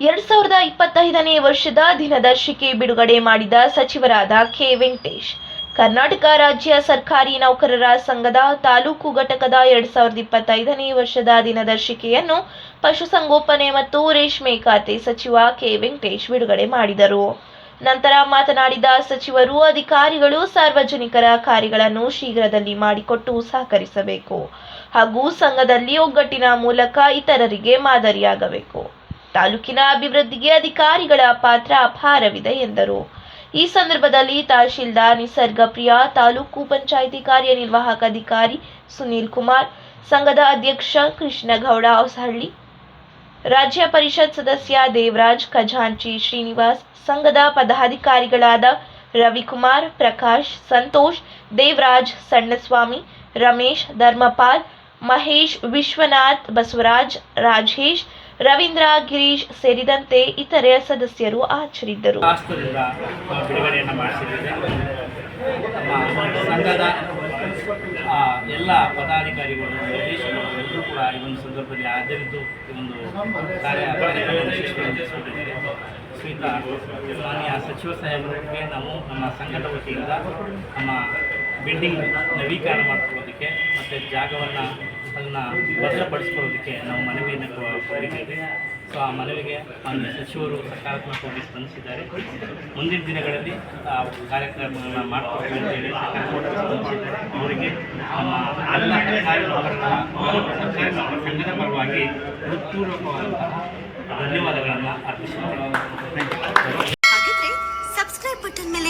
ಎರಡ್ ಸಾವಿರದ ಇಪ್ಪತ್ತೈದನೇ ವರ್ಷದ ದಿನದರ್ಶಿಕೆ ಬಿಡುಗಡೆ ಮಾಡಿದ ಸಚಿವರಾದ ಕೆ. ವೆಂಕಟೇಶ್. ಕರ್ನಾಟಕ ರಾಜ್ಯ ಸರ್ಕಾರಿ ನೌಕರರ ಸಂಘದ ತಾಲೂಕು ಘಟಕದ ಎರಡ್ ಸಾವಿರದ ಇಪ್ಪತ್ತೈದನೇ ವರ್ಷದ ದಿನದರ್ಶಿಕೆಯನ್ನು ಪಶುಸಂಗೋಪನೆ ಮತ್ತು ರೇಷ್ಮೆ ಖಾತೆ ಸಚಿವ ಕೆ. ವೆಂಕಟೇಶ್ ಬಿಡುಗಡೆ ಮಾಡಿದರು. ನಂತರ ಮಾತನಾಡಿದ ಸಚಿವರು, ಅಧಿಕಾರಿಗಳು ಸಾರ್ವಜನಿಕರ ಕಾರ್ಯಗಳನ್ನು ಶೀಘ್ರದಲ್ಲಿ ಮಾಡಿಕೊಟ್ಟು ಸಹಕರಿಸಬೇಕು ಹಾಗೂ ಸಂಘದಲ್ಲಿ ಒಗ್ಗಟ್ಟಿನ ಮೂಲಕ ಇತರರಿಗೆ ಮಾದರಿಯಾಗಬೇಕು. ತಾಲೂಕಿನ ಅಭಿವೃದ್ಧಿಗೆ ಅಧಿಕಾರಿಗಳ ಪಾತ್ರ ಅಪಾರವಿದೆ ಎಂದರು. ಈ ಸಂದರ್ಭದಲ್ಲಿ ತಹಶೀಲ್ದಾರ್ ನಿಸರ್ಗ ಪ್ರಿಯಾ, ತಾಲೂಕು ಪಂಚಾಯಿತಿ ಕಾರ್ಯನಿರ್ವಾಹಕ ಅಧಿಕಾರಿ ಸುನೀಲ್ ಕುಮಾರ್, ಸಂಘದ ಅಧ್ಯಕ್ಷ ಕೃಷ್ಣಗೌಡ ಹೊಸಹಳ್ಳಿ, ರಾಜ್ಯ ಪರಿಷತ್ ಸದಸ್ಯ ದೇವರಾಜ್ ಖಜಾಂಚಿ ಶ್ರೀನಿವಾಸ್, ಸಂಘದ ಪದಾಧಿಕಾರಿಗಳಾದ ರವಿಕುಮಾರ್, ಪ್ರಕಾಶ್, ಸಂತೋಷ್, ದೇವರಾಜ್, ಸಣ್ಣಸ್ವಾಮಿ, ರಮೇಶ್, ಧರ್ಮಪಾಲ್ ಮಹೇಶ್, ವಿಶ್ವನಾಥ್, ಬಸವರಾಜ್, ರಾಜೇಶ್, ರವೀಂದ್ರ, ಗಿರೀಶ್ ಸೇರಿದಂತೆ ಇತರೆ ಸದಸ್ಯರು ಹಾಜರಿದ್ದರು. ಮಾಡಿಸಿದ್ದೇವೆ. ಸಂಘದ ಎಲ್ಲ ಪದಾಧಿಕಾರಿಗಳು ಎಲ್ಲರೂ ಕೂಡ ಈ ಒಂದು ಸಂದರ್ಭದಲ್ಲಿ ಹಾಜರಿದ್ದು ಈ ಒಂದು ಕಾರ್ಯ ಯಶಸ್ವಿಗೊಳಿಸಿಕೊಂಡಿದ್ದಾರೆ ಮಾನ್ಯ ಸಚಿವ ಸಾಹೇಬರಿಗೆ ನಾವು ನಮ್ಮ ಸಂಘದ ವತಿಯಿಂದ ನಮ್ಮ ಬಿಲ್ಡಿಂಗ್ ನವೀಕರಣ ಮಾಡಿಕೊಳ್ಳೋದಕ್ಕೆ ಮತ್ತು ಜಾಗವನ್ನು ಅದನ್ನು ಭದ್ರಪಡಿಸ್ಕೊಳ್ಳೋದಕ್ಕೆ ನಾವು ಮನವಿಯನ್ನು ಕೊಟ್ಟಿದ್ದೇವೆ ಸೊ ಆ ಮನವಿಗೆ ಮಾನ್ಯ ಸಚಿವರು ಸಕಾರಾತ್ಮಕವಾಗಿ ಸ್ಪಂದಿಸಿದ್ದಾರೆ. ಮುಂದಿನ ದಿನಗಳಲ್ಲಿ ಆ ಕಾರ್ಯಕ್ರಮಗಳನ್ನು ಮಾಡ್ಕೊಡ್ತೀವಿ ಅಂತ ಹೇಳಿ ಅವರಿಗೆ ನಮ್ಮ ಎಲ್ಲ ಸರ್ಕಾರಿ ಸಂಘದ ಪರವಾಗಿ ಹೃತ್ಪೂರ್ವಕವಾದಂತಹ ಧನ್ಯವಾದಗಳನ್ನು ಬಟನ್